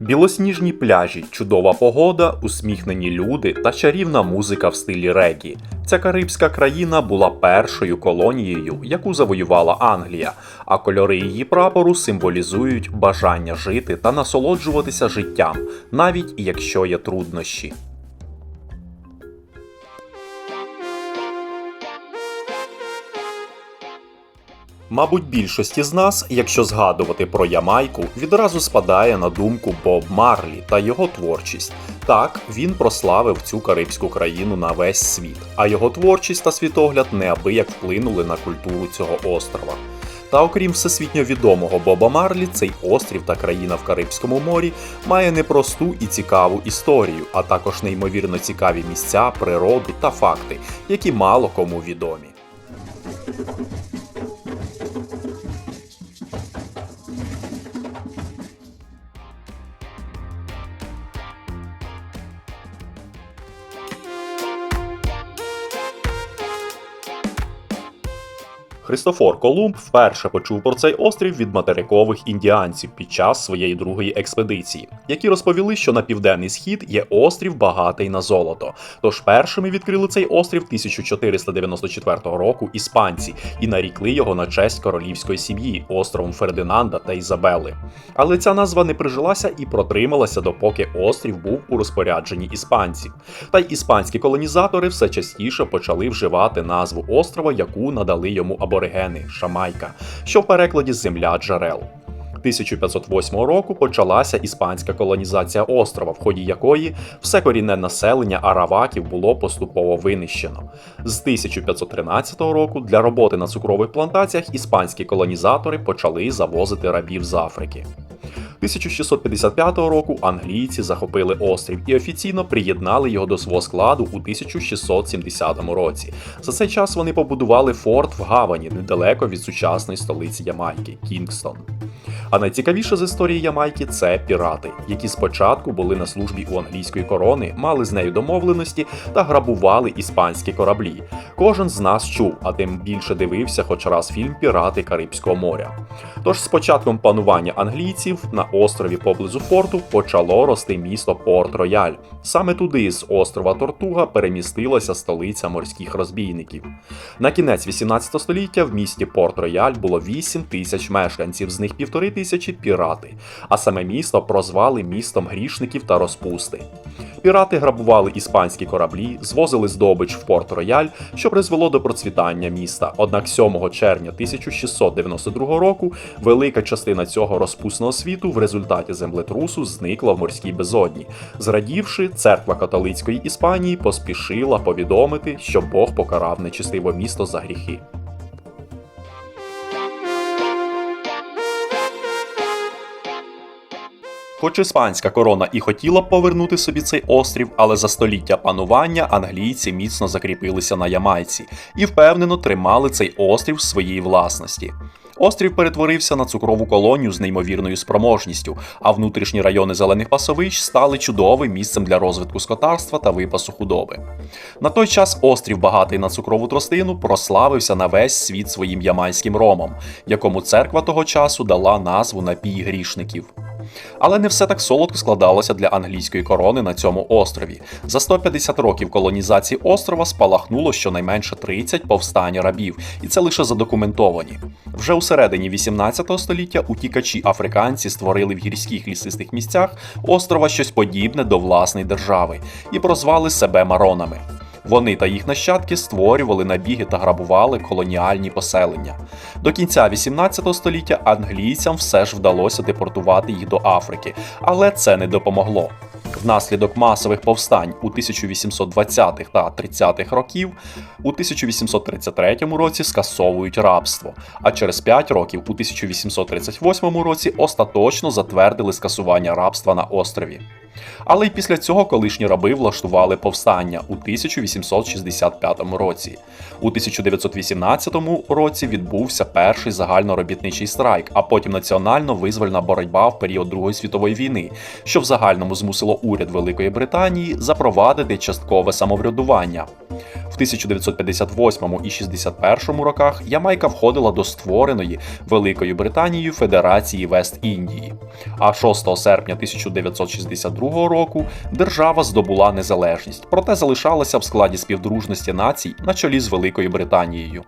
Білосніжні пляжі, чудова погода, усміхнені люди та чарівна музика в стилі регі. Ця карибська країна була першою колонією, яку завоювала Англія, а кольори її прапору символізують бажання жити та насолоджуватися життям, навіть якщо є труднощі. Мабуть, більшості з нас, якщо згадувати про Ямайку, відразу спадає на думку Боб Марлі та його творчість. Так, він прославив цю карибську країну на весь світ, а його творчість та світогляд неабияк вплинули на культуру цього острова. Та окрім всесвітньо відомого Боба Марлі, цей острів та країна в Карибському морі має непросту і цікаву історію, а також неймовірно цікаві місця, природу та факти, які мало кому відомі. Христофор Колумб вперше почув про цей острів від материкових індіанців під час своєї другої експедиції, які розповіли, що на південний схід є острів багатий на золото. Тож першими відкрили цей острів 1494 року іспанці і нарікли його на честь королівської сім'ї островом Фердинанда та Ізабели. Але ця назва не прижилася і протрималася, допоки острів був у розпорядженні іспанців. Та й іспанські колонізатори все частіше почали вживати назву острова, яку надали йому аборигени Шамайка, що в перекладі земля джерел. 1508 року почалася іспанська колонізація острова, в ході якої все корінне населення араваків було поступово винищено. З 1513 року для роботи на цукрових плантаціях іспанські колонізатори почали завозити рабів з Африки. 1655 року англійці захопили острів і офіційно приєднали його до свого складу у 1670 році. За цей час вони побудували форт в Гавані недалеко від сучасної столиці Ямайки Кінгстон. А найцікавіше з історії Ямайки це пірати, які спочатку були на службі у англійської корони, мали з нею домовленості та грабували іспанські кораблі. Кожен з нас чув, а тим більше дивився хоч раз фільм Пірати Карибського моря. Тож з початком панування англійців на острові поблизу форту почало рости місто Порт-Рояль. Саме туди з острова Тортуга перемістилася столиця морських розбійників. На кінець 18 століття в місті Порт-Рояль було 8 тисяч мешканців, з них півтори тисячі пірати, а саме місто прозвали містом грішників та розпусти. Пірати грабували іспанські кораблі, звозили здобич в Порт-Рояль, що призвело до процвітання міста. Однак 7 червня 1692 року велика частина цього розпусного світу в результаті землетрусу зникла в морській безодні. Зрадівши, церква католицької Іспанії поспішила повідомити, що Бог покарав нечистиве місто за гріхи. Хоч іспанська корона і хотіла б повернути собі цей острів, але за століття панування англійці міцно закріпилися на Ямайці і впевнено тримали цей острів в своїй власності. Острів перетворився на цукрову колонію з неймовірною спроможністю, а внутрішні райони зелених пасовищ стали чудовим місцем для розвитку скотарства та випасу худоби. На той час острів, багатий на цукрову тростину, прославився на весь світ своїм ямайським ромом, якому церква того часу дала назву напій грішників. Але не все так солодко складалося для англійської корони на цьому острові. За 150 років колонізації острова спалахнуло щонайменше 30 повстань рабів, і це лише задокументовані. Вже у середині 18 століття утікачі африканці створили в гірських лісистих місцях острова щось подібне до власної держави і прозвали себе маронами. Вони та їх нащадки створювали набіги та грабували колоніальні поселення. До кінця 18 століття англійцям все ж вдалося депортувати їх до Африки, але це не допомогло. Внаслідок масових повстань у 1820-х та 30-х років у 1833 році скасовують рабство, а через 5 років у 1838 році остаточно затвердили скасування рабства на острові. Але й після цього колишні раби влаштували повстання у 1865 році. У 1918 році відбувся перший загальноробітничий страйк, а потім національно-визвольна боротьба в період Другої світової війни, що в загальному змусило уряд Великої Британії запровадити часткове самоврядування. В 1958 і 61 роках Ямайка входила до створеної Великою Британією Федерації Вест-Індії. А 6 серпня 1962 року держава здобула незалежність, проте залишалася в складі співдружності націй на чолі з Великою Британією.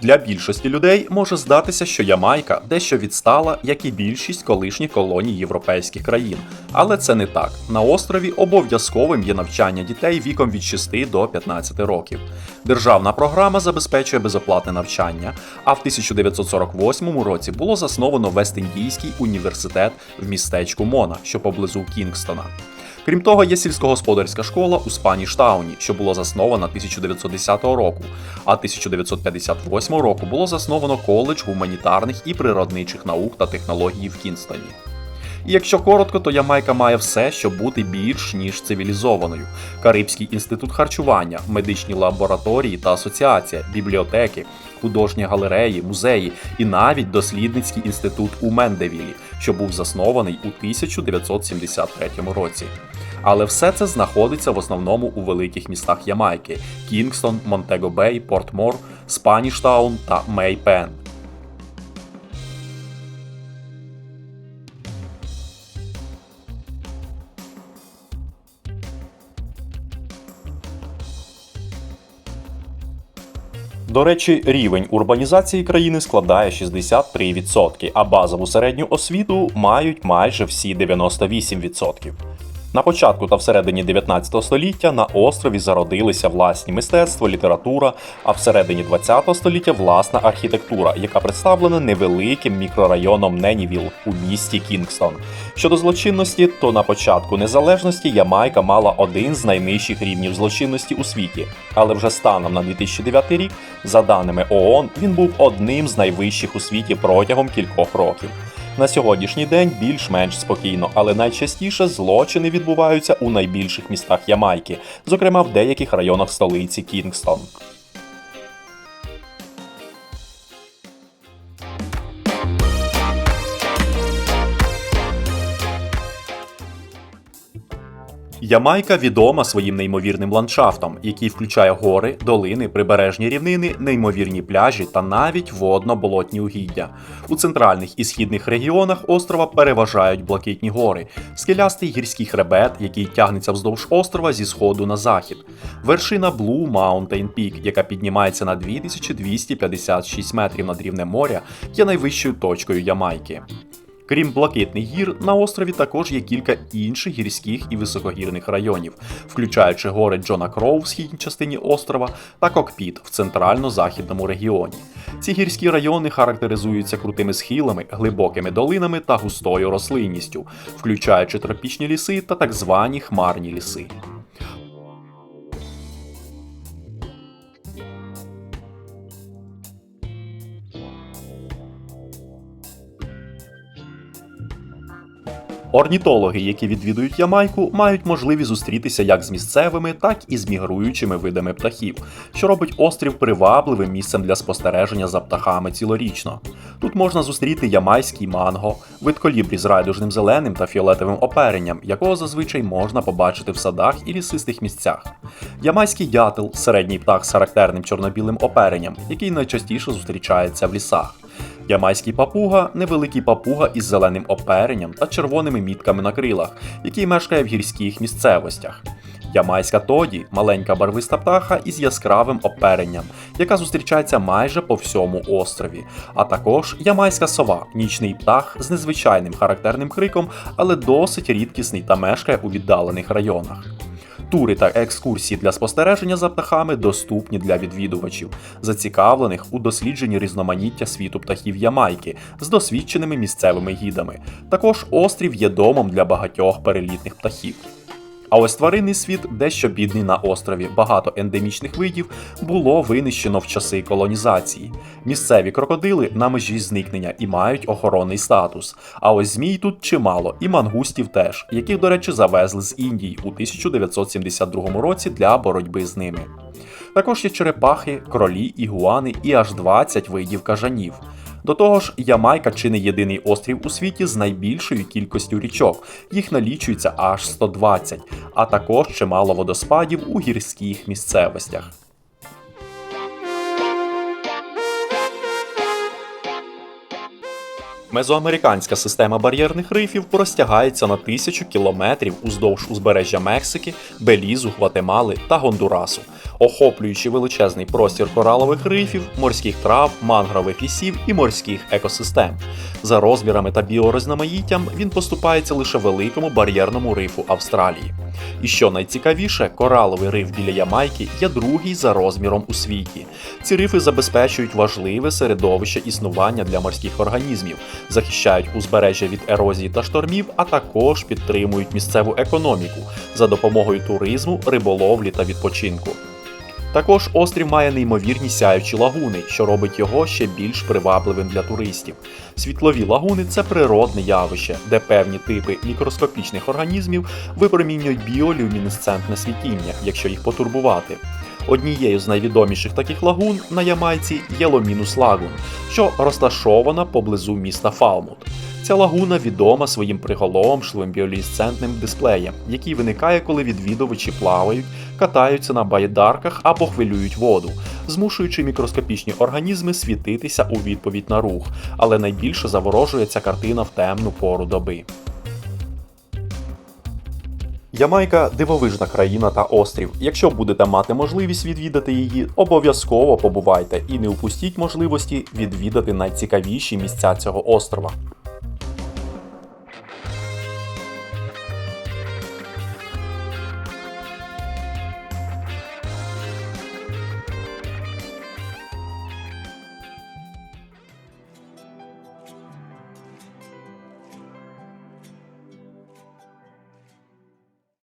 Для більшості людей може здатися, що Ямайка дещо відстала, як і більшість колишніх колоній європейських країн. Але це не так. На острові обов'язковим є навчання дітей віком від 6 до 15 років. Державна програма забезпечує безоплатне навчання, а в 1948 році було засновано Вест-Індійський університет в містечку Мона, що поблизу Кінгстона. Крім того, є сільськогосподарська школа у Спаніштауні, що була заснована 1910 року, а 1958 року було засновано коледж гуманітарних і природничих наук та технологій в Кінстоні. І якщо коротко, то Ямайка має все, щоб бути більш ніж цивілізованою: Карибський інститут харчування, медичні лабораторії та асоціація, бібліотеки, художні галереї, музеї і навіть дослідницький інститут у Мендевілі, що був заснований у 1973 році. Але все це знаходиться в основному у великих містах Ямайки: Кінгстон, Монтего Бей, Портмор, Спаніштаун та Мейпен. До речі, рівень урбанізації країни складає 63%, а базову середню освіту мають майже всі 98%. На початку та всередині 19 століття на острові зародилися власні мистецтво, література, а всередині 20 століття власна архітектура, яка представлена невеликим мікрорайоном Ненівіл у місті Кінгстон. Щодо злочинності, то на початку незалежності Ямайка мала один з найнижчих рівнів злочинності у світі, але вже станом на 2009 рік, за даними ООН, він був одним з найвищих у світі протягом кількох років. На сьогоднішній день більш-менш спокійно, але найчастіше злочини відбуваються у найбільших містах Ямайки, зокрема в деяких районах столиці Кінгстон. Ямайка відома своїм неймовірним ландшафтом, який включає гори, долини, прибережні рівнини, неймовірні пляжі та навіть водно-болотні угіддя. У центральних і східних регіонах острова переважають блакитні гори, скелястий гірський хребет, який тягнеться вздовж острова зі сходу на захід, вершина Blue Mountain Peak, яка піднімається на 2256 метрів над рівнем моря, є найвищою точкою Ямайки. Крім блакитних гір, на острові також є кілька інших гірських і високогірних районів, включаючи гори Джона Кроу в східній частині острова та Кокпіт в центрально-західному регіоні. Ці гірські райони характеризуються крутими схилами, глибокими долинами та густою рослинністю, включаючи тропічні ліси та так звані хмарні ліси. Орнітологи, які відвідують Ямайку, мають можливість зустрітися як з місцевими, так і з мігруючими видами птахів, що робить острів привабливим місцем для спостереження за птахами цілорічно. Тут можна зустріти ямайський манго, вид колібрі з райдужним зеленим та фіолетовим оперенням, якого зазвичай можна побачити в садах і лісистих місцях. Ямайський дятел середній птах з характерним чорно-білим оперенням, який найчастіше зустрічається в лісах. Ямайський папуга невеликий папуга із зеленим оперенням та червоними мітками на крилах, який мешкає в гірських місцевостях. Ямайська тоді маленька барвиста птаха із яскравим оперенням, яка зустрічається майже по всьому острові. А також ямайська сова, нічний птах з незвичайним характерним криком, але досить рідкісний та мешкає у віддалених районах. Тури та екскурсії для спостереження за птахами доступні для відвідувачів, зацікавлених у дослідженні різноманіття світу птахів Ямайки з досвідченими місцевими гідами. Також острів є домом для багатьох перелітних птахів. А ось тваринний світ дещо бідний на острові. Багато ендемічних видів було винищено в часи колонізації. Місцеві крокодили на межі зникнення і мають охоронний статус. А ось змій тут чимало, і мангустів теж, яких, до речі, завезли з Індії у 1972 році для боротьби з ними. Також є черепахи, кролі, ігуани і аж 20 видів кажанів. До того ж, Ямайка чи не єдиний острів у світі з найбільшою кількістю річок. Їх налічується аж 120, а також чимало водоспадів у гірських місцевостях. Мезоамериканська система бар'єрних рифів простягається на тисячу кілометрів уздовж узбережжя Мексики, Белізу, Гватемали та Гондурасу, охоплюючи величезний простір коралових рифів, морських трав, мангрових лісів і морських екосистем. За розмірами та біорозноманіттям він поступається лише великому бар'єрному рифу Австралії. І що найцікавіше, кораловий риф біля Ямайки є другий за розміром у світі. Ці рифи забезпечують важливе середовище існування для морських організмів, захищають узбережжя від ерозії та штормів, а також підтримують місцеву економіку за допомогою туризму, риболовлі та відпочинку. Також острів має неймовірні сяючі лагуни, що робить його ще більш привабливим для туристів. Світлові лагуни це природне явище, де певні типи мікроскопічних організмів випромінюють біолюмінесцентне світіння, якщо їх потурбувати. Однією з найвідоміших таких лагун на Ямайці є Ломінус Лагун, що розташована поблизу міста Фалмут. Ця лагуна відома своїм приголомшливим біолюмінесцентним дисплеєм, який виникає, коли відвідувачі плавають, катаються на байдарках або хвилюють воду, змушуючи мікроскопічні організми світитися у відповідь на рух, але найбільше заворожує ця картина в темну пору доби. Ямайка дивовижна країна та острів. Якщо будете мати можливість відвідати її, обов'язково побувайте і не упустіть можливості відвідати найцікавіші місця цього острова.